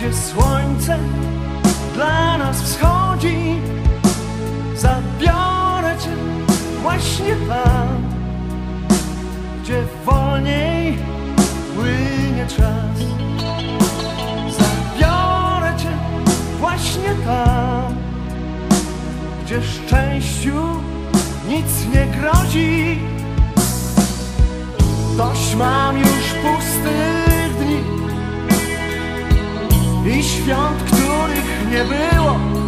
gdzie słońce dla nas wschodzi. Zabiorę cię właśnie tam, gdzie wolniej płynie czas. Zabiorę cię właśnie tam, gdzie szczęściu nic nie grozi. Dość mam już pustych i świąt, których nie było.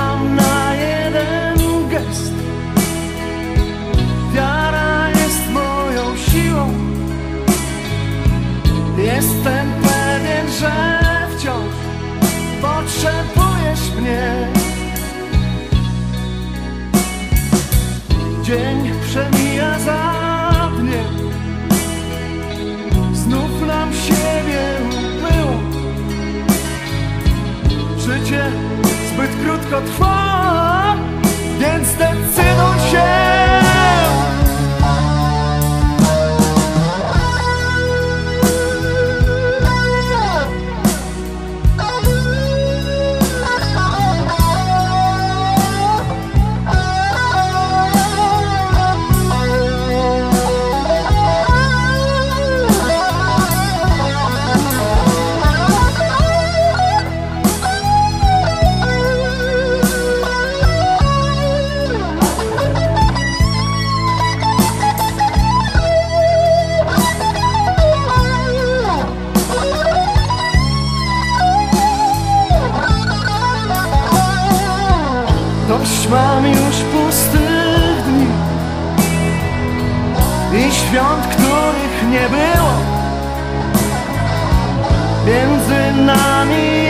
Czekam na jeden gest. Wiara jest moją siłą. Jestem pewien, że krótko trwa, mam już pustych dni i świąt, których nie było. Między nami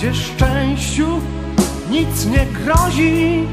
gdzie szczęściu nic nie grozi.